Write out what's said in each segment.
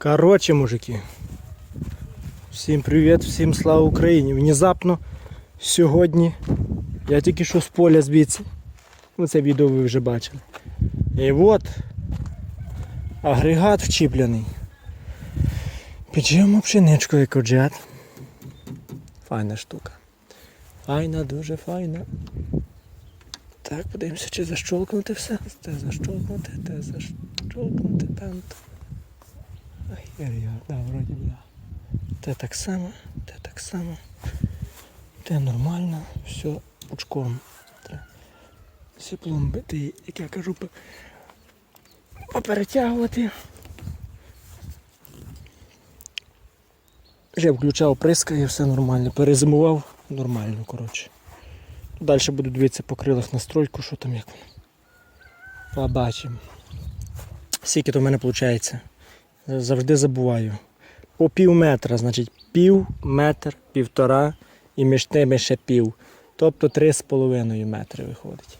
Короче, мужики. Всім привіт, всім слава Україні. Внезапно сьогодні я тільки що з поля звідси. Ну, це відео ви вже бачили. І от агрегат вчіплений. Піджимо пшеничку екоджет. Файна штука. Файна, дуже файна. Так, подивимося, чи защолкнути все. Те защолкнути, те защолкнути, певно. Я, да, вроді б, да. Те так само, те так само. Те нормально, все пучком. Те. Всі пломби, ти, як я кажу, поперетягувати. Вже включав прискає, все нормально. Перезимував нормально, коротше. Далі буду дивитися по крилах настройку, що там як. Побачимо. Скільки то в мене виходить? Завжди забуваю. По пів метра, значить пів метр, півтора і між тими ще пів. Тобто три з половиною метри виходить.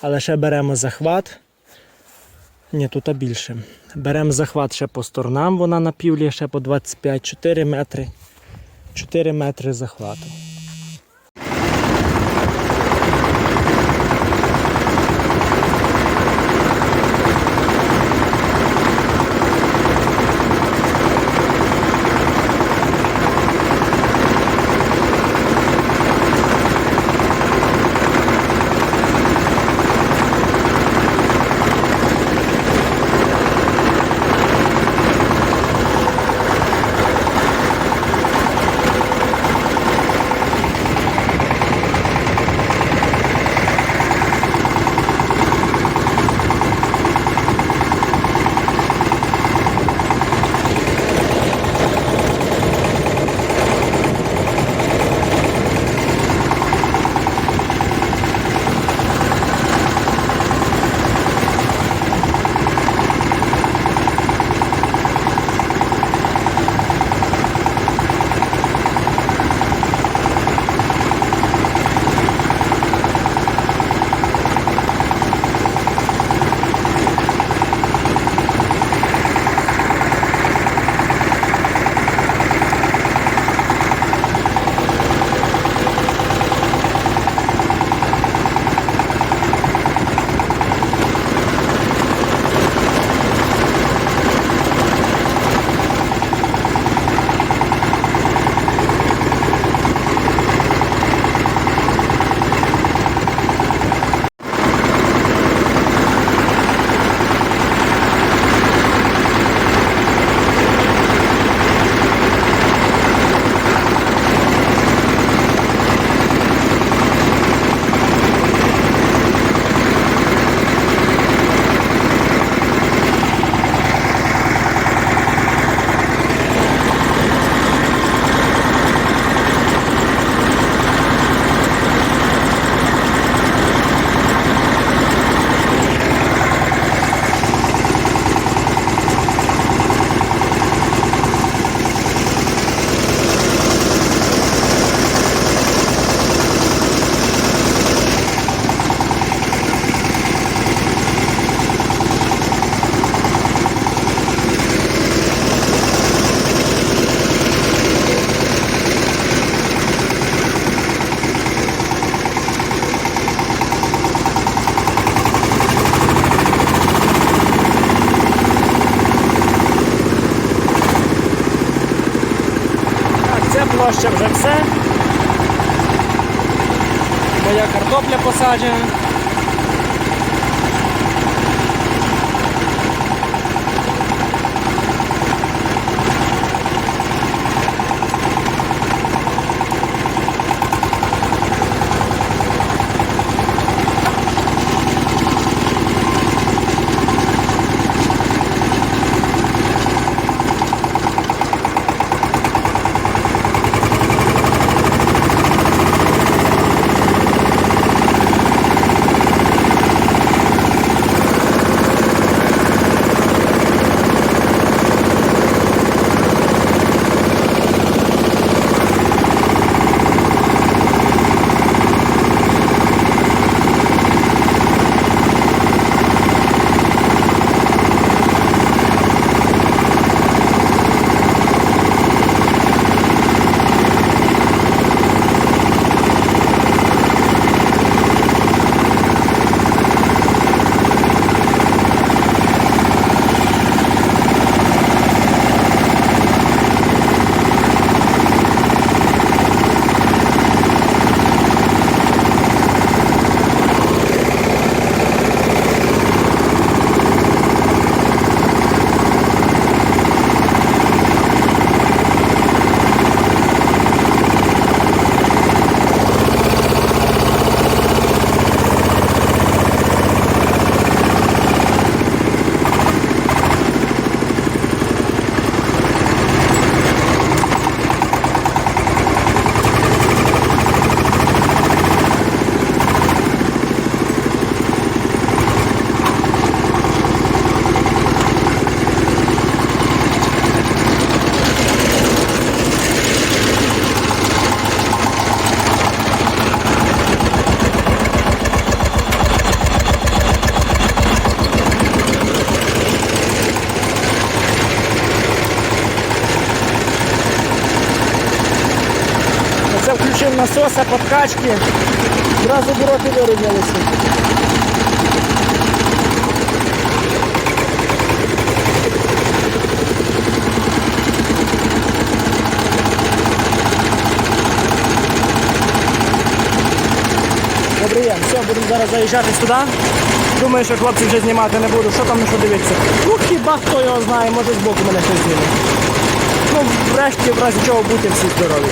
Але ще беремо захват. Ні, тут а більше. Беремо захват ще по сторонам, вона на півлі ще по 25, 4 метри. 4 метри захвату. Площа вже все. Моя картопля посаджена. Насоса, подкачки. Зразу обороти вирівнялися. Добрий день, все, будемо зараз заїжджати сюди. Думаю, що хлопці вже знімати не буду. Що там на що дивитися? Ну хіба хто його знає, може збоку мене щось зніме. Ну, врешті, в разі чого бути всі здорові.